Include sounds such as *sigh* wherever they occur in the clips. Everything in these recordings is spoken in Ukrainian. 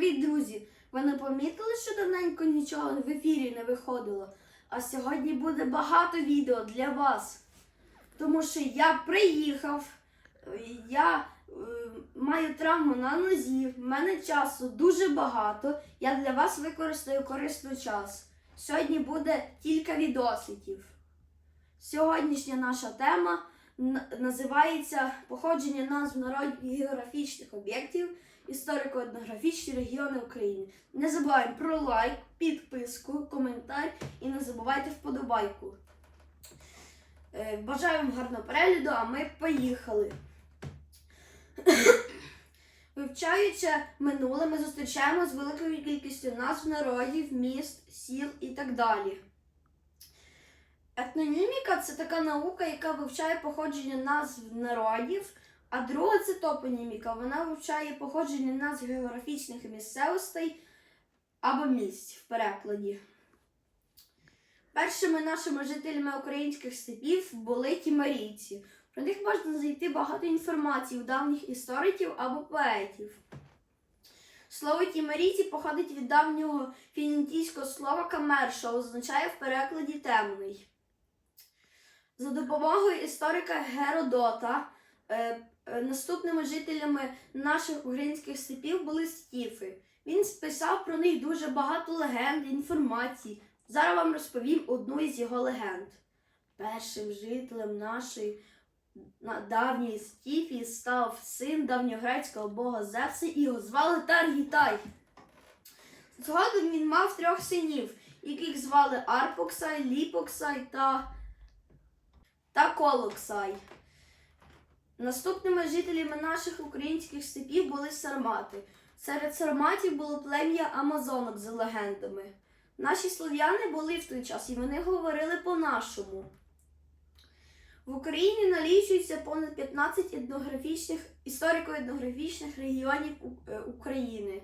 Привіт, друзі! Ви не помітили, що давненько нічого в ефірі не виходило? А сьогодні буде багато відео для вас. Тому що я приїхав, е, я е, маю травму на нозі, в мене часу дуже багато. Я для вас використаю корисний час. Сьогодні буде кілька відосиків. Сьогоднішня наша тема називається Походження назв народів і географічних об'єктів історико-етнографічні регіони України. Не забуваємо про лайк, підписку, коментар і не забувайте вподобайку. Е, Бажаю вам гарного перегляду, а ми поїхали. *coughs* Вивчаючи минуле, ми зустрічаємо з великою кількістю назв народів, міст, сіл і так далі. Етноніміка це така наука, яка вивчає походження назв народів, а друга це топоніміка. Вона вивчає походження назв географічних місцевостей або місць в перекладі. Першими нашими жителями українських степів були тімарійці. Про них можна знайти багато інформації у давніх істориків або поетів. Слово тімарійці походить від давнього фінітійського слова камер, що означає в перекладі темний. За допомогою історика Геродота е, е, наступними жителями наших українських степів були скіфи. Він списав про них дуже багато легенд, інформації. Зараз вам розповім одну із його легенд. Першим жителем нашої на- давньої скіфії став син давньогрецького бога Зевса і його звали Таргітай. Згодом він мав трьох синів, яких звали Арпоксай, Ліпоксай та та Колоксай. Наступними жителями наших українських степів були сармати. Серед сарматів було плем'я Амазонок за легендами. Наші слов'яни були в той час і вони говорили по-нашому. В Україні налічується понад 15 етнографічних, історико-етнографічних регіонів е, України.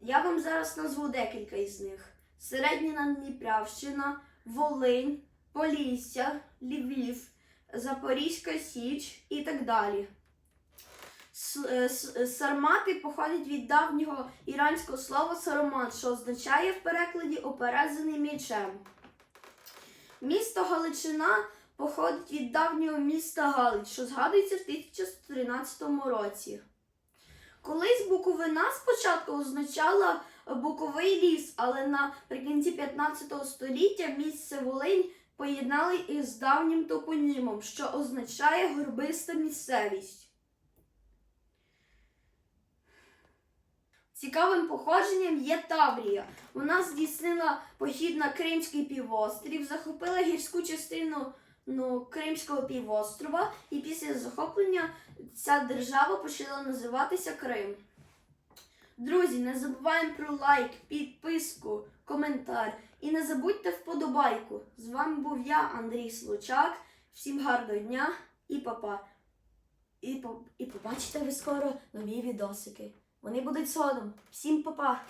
Я вам зараз назву декілька із них: Середня Дніпрявщина, Волинь, Полісся, Львів, Запорізька Січ і так далі. Е, Сармати походять від давнього іранського слова сароман, що означає в перекладі оперезаний мечем. Місто Галичина походить від давнього міста Галич, що згадується в 1113 році. Колись Буковина спочатку означала Буковий ліс, але наприкінці 15 століття місце Волинь поєднали із давнім топонімом, що означає горбиста місцевість. Цікавим походженням є Таврія. Вона здійснила похід на Кримський півострів, захопила гірську частину ну, Кримського півострова, і після захоплення ця держава почала називатися Крим. Друзі, не забуваємо про лайк, підписку, коментар і не забудьте вподобайку. З вами був я, Андрій Случак. Всім гарного дня і папа. І, по- і побачите ви скоро нові відосики. Вони будуть згодом. Всім папа!